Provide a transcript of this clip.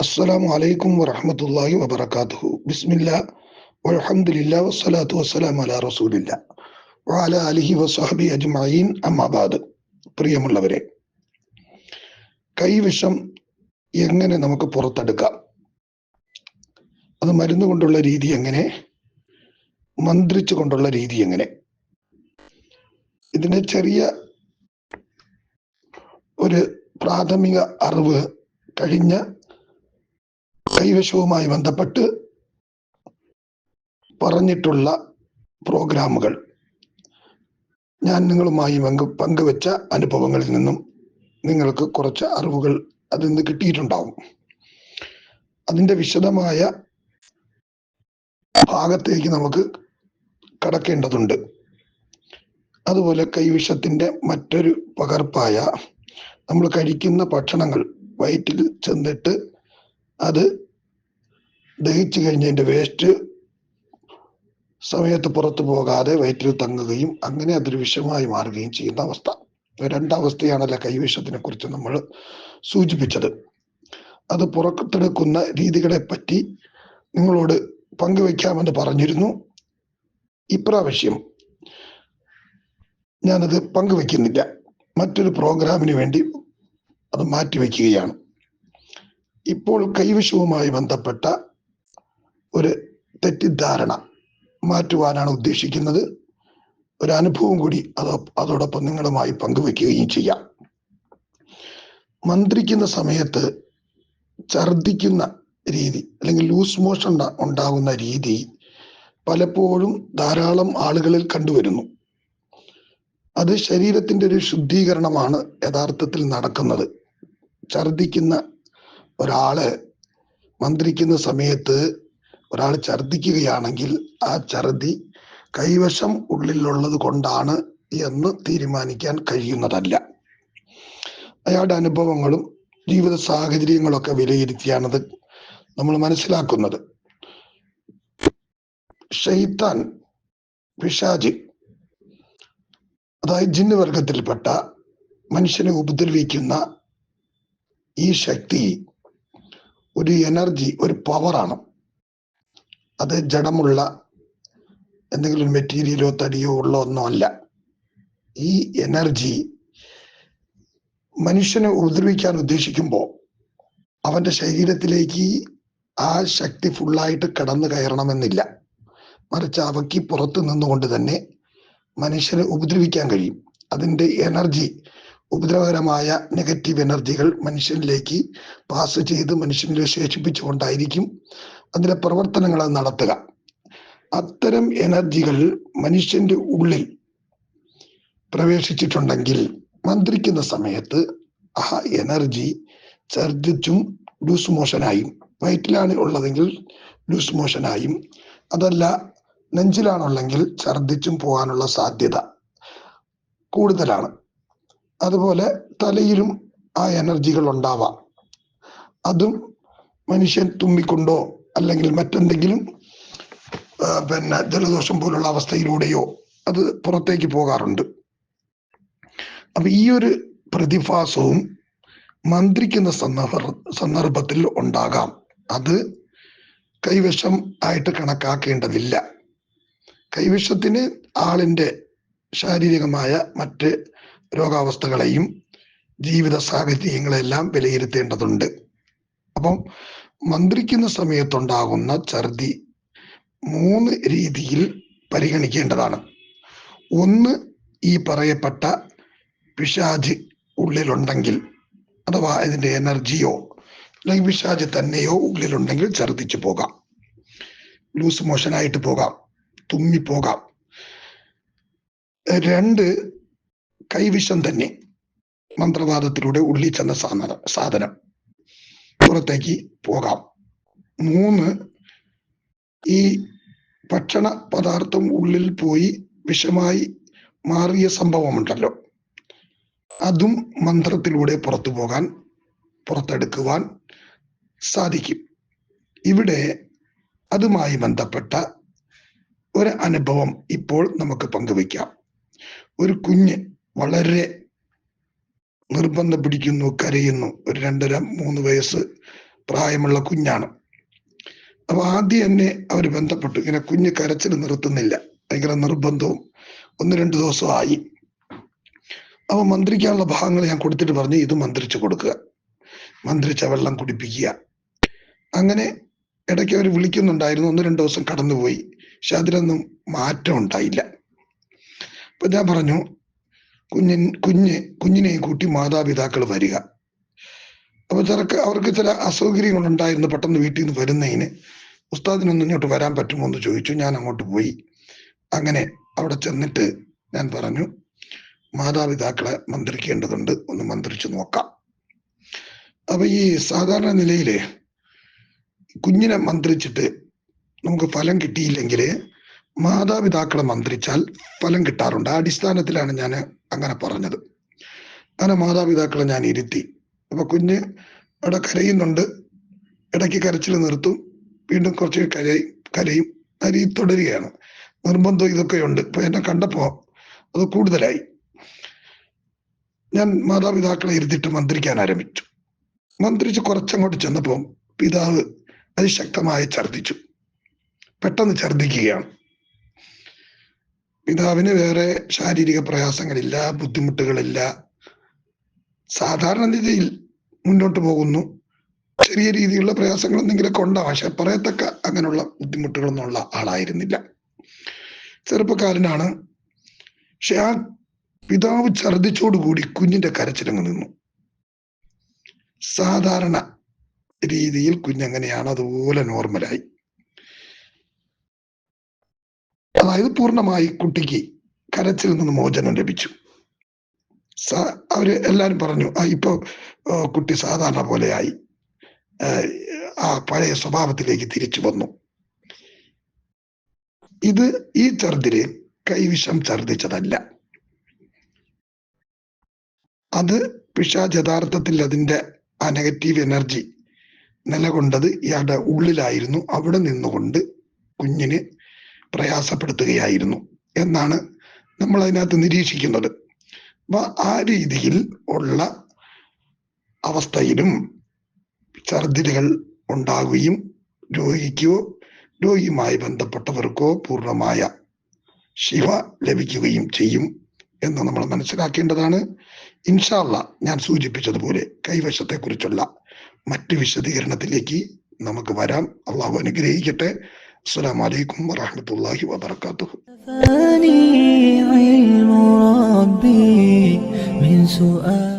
അസ്സലാമു അലൈക്കും വറഹമത്തല്ലാഹി വബറകാതുഹു ബിസ്മില്ല വൽഹംദുലില്ലാ വസ്സലാത്തു വസ്സലാം അല റസൂലില്ല വാല അലിഹി വസ്ഹബി അജ്മീൻ അമ്മാബാദ് പ്രിയമുള്ളവരെ കൈവിഷം എങ്ങനെ നമുക്ക് പുറത്തെടുക്കാം? അത് മരുന്ന് കൊണ്ടുള്ള രീതി എങ്ങനെ? മന്ത്രിച്ചു കൊണ്ടുള്ള രീതി എങ്ങനെ? ഇതിന്റെ ചെറിയ ഒരു പ്രാഥമിക അറിവ് കഴിഞ്ഞ കൈവശവുമായി ബന്ധപ്പെട്ട് പറഞ്ഞിട്ടുള്ള പ്രോഗ്രാമുകൾ. ഞാൻ നിങ്ങളുമായി പങ്ക് പങ്കുവെച്ച അനുഭവങ്ങളിൽ നിന്നും നിങ്ങൾക്ക് കുറച്ച് അറിവുകൾ അതിൽ നിന്ന് കിട്ടിയിട്ടുണ്ടാവും. അതിന്റെ വിശദമായ ഭാഗത്തേക്ക് നമുക്ക് കടക്കേണ്ടതുണ്ട്. അതുപോലെ കൈവിഷത്തിന്റെ മറ്റൊരു പകർപ്പായ നമ്മൾ കഴിക്കുന്ന ഭക്ഷണങ്ങൾ വയറ്റിൽ ചെന്നിട്ട് അത് ദഹിച്ചു കഴിഞ്ഞതിന്റെ വേസ്റ്റ് സമയത്ത് പുറത്തു പോകാതെ വയറ്റിൽ തങ്ങുകയും അങ്ങനെ അതൊരു വിഷമായി മാറുകയും ചെയ്യുന്ന അവസ്ഥ. രണ്ടാവസ്ഥയാണല്ലോ കൈവിഷത്തിനെ കുറിച്ച് നമ്മൾ സൂചിപ്പിച്ചത്. അത് പുറത്തെടുക്കുന്ന രീതികളെ പറ്റി നിങ്ങളോട് പങ്കുവെക്കാമെന്ന് പറഞ്ഞിരുന്നു. ഇപ്രാവശ്യം ഞാനത് പങ്കുവെക്കുന്നില്ല. മറ്റൊരു പ്രോഗ്രാമിന് വേണ്ടി അത് മാറ്റിവെക്കുകയാണ്. ഇപ്പോൾ കൈവശവുമായി ബന്ധപ്പെട്ട ഒരു തെറ്റിദ്ധാരണ മാറ്റുവാനാണ് ഉദ്ദേശിക്കുന്നത്. ഒരു അനുഭവം കൂടി അത് അതോടൊപ്പം നിങ്ങളുമായി പങ്കുവെക്കുകയും ചെയ്യാം. മന്ത്രിക്കുന്ന സമയത്ത് ഛർദിക്കുന്ന രീതി അല്ലെങ്കിൽ ലൂസ് മോഷൻ ഉണ്ടാകുന്ന രീതി പലപ്പോഴും ധാരാളം ആളുകളിൽ കണ്ടുവരുന്നു. അത് ശരീരത്തിന്റെ ഒരു ശുദ്ധീകരണമാണ് യഥാർത്ഥത്തിൽ നടക്കുന്നത്. ഛർദിക്കുന്ന ഒരാൾ മന്ത്രിക്കുന്ന സമയത്ത് ഒരാൾ ഛർദിക്കുകയാണെങ്കിൽ ആ ഛർദി കൈവശം ഉള്ളിലുള്ളത് കൊണ്ടാണ് എന്ന് തീരുമാനിക്കാൻ കഴിയുന്നതല്ല. അയാളുടെ അനുഭവങ്ങളും ജീവിത സാഹചര്യങ്ങളൊക്കെ വിലയിരുത്തിയാണത് നമ്മൾ മനസ്സിലാക്കുന്നത്. ഷെയ്ത്താൻ പിശാജ് അതായത് ജിന്ന് വർഗത്തിൽപ്പെട്ട മനുഷ്യനെ ഉപദ്രവിക്കുന്ന ഈ ശക്തി ഒരു എനർജി ഒരു പവറാണ് അത് ജഡമുള്ള എന്തെങ്കിലും മെറ്റീരിയലോ തടിയോ ഉള്ള ഒന്നോ അല്ല. ഈ എനർജി മനുഷ്യനെ ഉപദ്രവിക്കാൻ ഉദ്ദേശിക്കുമ്പോൾ അവന്റെ ശരീരത്തിലേക്ക് ആ ശക്തി ഫുള്ളായിട്ട് കടന്നു കയറണമെന്നില്ല മറിച്ച് അവയ്ക്ക് പുറത്തു നിന്നുകൊണ്ട് തന്നെ മനുഷ്യനെ ഉപദ്രവിക്കാൻ കഴിയും. അതിന്റെ എനർജി ഉപദ്രവകരമായ നെഗറ്റീവ് എനർജികൾ മനുഷ്യനിലേക്ക് പാസ് ചെയ്ത് മനുഷ്യനിൽ ശേഷിപ്പിച്ചുകൊണ്ടായിരിക്കും അതിന്റെ പ്രവർത്തനങ്ങൾ നടത്തുക. അത്തരം എനർജികൾ മനുഷ്യന്റെ ഉള്ളിൽ പ്രവേശിച്ചിട്ടുണ്ടെങ്കിൽ മന്ത്രിക്കുന്ന സമയത്ത് ആ എനർജി ഛർദിച്ചും ലൂസ് മോഷനായും വയറ്റിലാണ് ഉള്ളതെങ്കിൽ ലൂസ് മോഷനായും അതല്ല നെഞ്ചിലാണുള്ളെങ്കിൽ ഛർദിച്ചും പോകാനുള്ള സാധ്യത കൂടുതലാണ്. അതുപോലെ തലയിലും ആ എനർജികൾ ഉണ്ടാവാം. അതും മനുഷ്യൻ തുമ്മിക്കൊണ്ടോ അല്ലെങ്കിൽ മറ്റെന്തെങ്കിലും പിന്നെ ജലദോഷം പോലുള്ള അവസ്ഥയിലൂടെയോ അത് പുറത്തേക്ക് പോകാറുണ്ട്. അപ്പൊ ഈ ഒരു പ്രതിഭാസവും മന്ത്രിക്കുന്ന സന്ദർഭ സന്ദർഭത്തിൽ ഉണ്ടാകാം. അത് കൈവശം ആയിട്ട് കണക്കാക്കേണ്ടതില്ല. കൈവശത്തിന് ആളിന്റെ ശാരീരികമായ മറ്റ് രോഗാവസ്ഥകളെയും ജീവിത സാഹചര്യങ്ങളെല്ലാം വിലയിരുത്തേണ്ടതുണ്ട്. അപ്പം മന്ത്രിക്കുന്ന സമയത്തുണ്ടാകുന്ന ഛർദി മൂന്ന് രീതിയിൽ പരിഗണിക്കേണ്ടതാണ്. ഒന്ന് ഈ പറയപ്പെട്ട പിശാജ് ഉള്ളിലുണ്ടെങ്കിൽ അഥവാ ഇതിന്റെ എനർജിയോ അല്ലെങ്കിൽ പിശാജ് തന്നെയോ ഉള്ളിലുണ്ടെങ്കിൽ ഛർദിച്ചു പോകാം. ലൂസ് മോഷൻ ആയിട്ട് പോകാം. തുമ്മിപ്പോകാം രണ്ട് കൈവിഷം തന്നെ മന്ത്രവാദത്തിലൂടെ ഉള്ളിൽ ചെന്ന സാധനം സാധനം പുറത്തേക്ക് പോകാം. മൂന്ന് ഈ ഭക്ഷണ പദാർത്ഥം ഉള്ളിൽ പോയി വിഷമായി മാറിയ സംഭവമുണ്ടല്ലോ. അതും മന്ത്രത്തിലൂടെ പുറത്തു പോകാൻ പുറത്തെടുക്കുവാൻ സാധിക്കും. ഇവിടെ അതുമായി ബന്ധപ്പെട്ട ഒരു അനുഭവം ഇപ്പോൾ നമുക്ക് പങ്കുവയ്ക്കാം. ഒരു കുഞ്ഞ് വളരെ നിർബന്ധം പിടിക്കുന്നു കരയുന്നു. ഒരു രണ്ടര മൂന്ന് വയസ്സ് പ്രായമുള്ള കുഞ്ഞാണ്. അപ്പൊ ആദ്യം തന്നെ അവർ ബന്ധപ്പെട്ടു. ഇങ്ങനെ കുഞ്ഞ് കരച്ചിൽ നിർത്തുന്നില്ല. ഭയങ്കര നിർബന്ധവും. ഒന്ന് രണ്ട് ആയി. അപ്പൊ മന്ത്രിക്കാനുള്ള ഭാഗങ്ങൾ ഞാൻ കൊടുത്തിട്ട് പറഞ്ഞു ഇത് മന്ത്രിച്ചു കൊടുക്കുക. മന്ത്രിച്ച വെള്ളം കുടിപ്പിക്കുക. അങ്ങനെ ഇടയ്ക്ക് അവർ വിളിക്കുന്നുണ്ടായിരുന്നു. ഒന്ന് രണ്ട് ദിവസം കടന്നുപോയി. പക്ഷെ അതിലൊന്നും മാറ്റം ഉണ്ടായില്ല. അപ്പൊ ഞാൻ പറഞ്ഞു കുഞ്ഞിൻ കുഞ്ഞ് കുഞ്ഞിനെയും കൂട്ടി മാതാപിതാക്കൾ വരിക. അപ്പൊ ചിലക്ക് അവർക്ക് ചില അസൗകര്യങ്ങൾ ഉണ്ടായിരുന്നു പെട്ടെന്ന് വീട്ടിൽ നിന്ന് വരുന്നതിന്. ഉസ്താദിനൊന്നും ഇങ്ങോട്ട് വരാൻ പറ്റുമോ എന്ന് ചോദിച്ചു. ഞാൻ അങ്ങോട്ട് പോയി. അങ്ങനെ അവിടെ ചെന്നിട്ട് ഞാൻ പറഞ്ഞു മാതാപിതാക്കളെ മന്ത്രിക്കേണ്ടതുണ്ട്. ഒന്ന് മന്ത്രിച്ചു നോക്കാം. അപ്പൊ ഈ സാധാരണ നിലയിൽ കുഞ്ഞിനെ മന്ത്രിച്ചിട്ട് നമുക്ക് ഫലം കിട്ടിയില്ലെങ്കിൽ മാതാപിതാക്കളെ മന്ത്രിച്ചാൽ ഫലം കിട്ടാറുണ്ട്. ആ അടിസ്ഥാനത്തിലാണ് ഞാൻ അങ്ങനെ പറഞ്ഞത്. അങ്ങനെ മാതാപിതാക്കളെ ഞാൻ ഇരുത്തി. അപ്പൊ കുഞ്ഞ് അവിടെ കരയുന്നുണ്ട്. ഇടയ്ക്ക് കരച്ചിൽ നിർത്തും. വീണ്ടും കുറച്ച് കരയും കരയും. രീതി തുടരുകയാണ്. നിർബന്ധം ഇതൊക്കെയുണ്ട്. ഇപ്പൊ എന്നെ കണ്ടപ്പോ അത് കൂടുതലായി. ഞാൻ മാതാപിതാക്കളെ ഇരുത്തിട്ട് മന്ത്രിക്കാൻ ആരംഭിച്ചു. മന്ത്രിച്ച് കുറച്ചങ്ങോട്ട് ചെന്നപ്പോൾ പിതാവ് അതിശക്തമായി ഛർദിച്ചു പെട്ടെന്ന് ഛർദ്ദിക്കുകയാണ്. പിതാവിന് വേറെ ശാരീരിക പ്രയാസങ്ങളില്ല ബുദ്ധിമുട്ടുകളില്ല. സാധാരണ രീതിയിൽ മുന്നോട്ട് പോകുന്നു. ചെറിയ രീതിയിലുള്ള പ്രയാസങ്ങൾ എന്തെങ്കിലുമൊക്കെ ഉണ്ടാവും പക്ഷെ പറയത്തക്ക അങ്ങനെയുള്ള ബുദ്ധിമുട്ടുകളൊന്നും ഉള്ള ആളായിരുന്നില്ല. ചെറുപ്പക്കാരനാണ്. പക്ഷെ ആ പിതാവ് ഛർദിച്ചോടുകൂടി കുഞ്ഞിന്റെ കരച്ചിലങ്ങ് നിന്നു. സാധാരണ രീതിയിൽ കുഞ്ഞെങ്ങനെയാണ്. അതുപോലെ നോർമലായി. അതായത് പൂർണമായി കുട്ടിക്ക് കരച്ചിൽ നിന്ന് മോചനം ലഭിച്ചു. അവർ എല്ലാരും പറഞ്ഞു ആ ഇപ്പൊ കുട്ടി സാധാരണ പോലെയായി. ആ പഴയ സ്വഭാവത്തിലേക്ക് തിരിച്ചു വന്നു. ഇത് ഈ ഛർദിൽ കൈവിഷം ഛർദിച്ചതല്ല അത് പിശാജ് യഥാർത്ഥത്തിൽ അതിന്റെ ആ നെഗറ്റീവ് എനർജി നിലകൊണ്ടത് ഇയാളുടെ ഉള്ളിലായിരുന്നു. അവിടെ നിന്നുകൊണ്ട് കുഞ്ഞിന് പ്രയാസപ്പെടുത്തുകയായിരുന്നു എന്നാണ് നമ്മൾ അതിനകത്ത് നിരീക്ഷിക്കുന്നത്. അപ്പൊ ആ രീതിയിൽ ഉള്ള അവസ്ഥയിലും ഛർദിലുകൾ ഉണ്ടാകുകയും രോഗിക്കോ രോഗിയുമായി ബന്ധപ്പെട്ടവർക്കോ പൂർണമായ ശിവ ലഭിക്കുകയും ചെയ്യും എന്ന് നമ്മൾ മനസ്സിലാക്കേണ്ടതാണ്. ഇൻഷാല്ല ഞാൻ സൂചിപ്പിച്ചതുപോലെ കൈവശത്തെക്കുറിച്ചുള്ള മറ്റു വിശദീകരണത്തിലേക്ക് നമുക്ക് വരാം. അള്ളാഹു അനുഗ്രഹിക്കട്ടെ. السلام عليكم ورحمة الله وبركاته. فاني علم ربي من سؤال